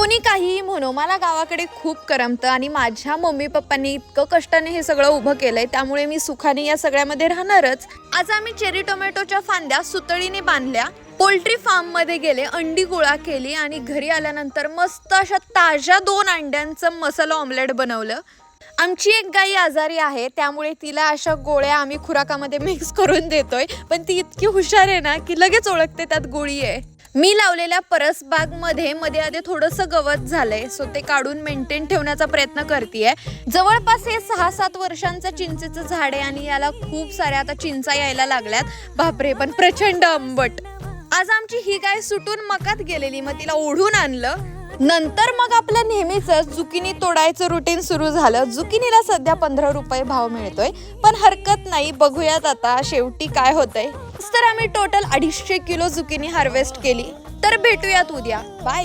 कोणी काहीही म्हणो मला गावाकडे खूप करमतं आणि माझ्या मम्मी पप्पांनी इतकं कष्टाने हे सगळं उभं केलंय त्यामुळे मी सुखाने या सगळ्यामध्ये राहणारच. आज आम्ही चेरी टोमॅटोच्या फांद्या सुतळीने बांधल्या पोल्ट्री फार्ममध्ये गेले अंडी गोळा केली आणि घरी आल्यानंतर मस्त अशा ताज्या दोन अंड्यांचं मसाला ऑमलेट बनवलं. आमची एक गाई आजारी आहे त्यामुळे तिला अशा गोळ्या आम्ही खुराकामध्ये मिक्स करून देतोय पण ती इतकी हुशार आहे ना की लगेच ओळखते त्यात गोळी आहे. मी लावलेल्या परसबागमध्ये मध्ये मध्ये आधी थोडंसं गवत झालंय. सो ते काढून मेंटेन ठेवण्याचा प्रयत्न करते जवळपास हे सहा सात वर्षांचं चिंचेचं झाड आहे आणि याला खूप साऱ्या आता चिंचा यायला लागल्यात. बापरे पण प्रचंड आंबट. आज आमची ही गाय सुटून मकात गेलेली मग तिला ओढून आणलं. नंतर मग आपलं नेहमीच जुकिनी तोडायचं रुटीन सुरू झालं. जुकिनीला सध्या पंधरा रुपये भाव मिळतोय पण हरकत नाही. बघूयात आता शेवटी काय होतंय. तर आम्ही टोटल अडीचशे किलो झुकिनी हार्वेस्ट केली. तर भेटूयात उद्या. बाय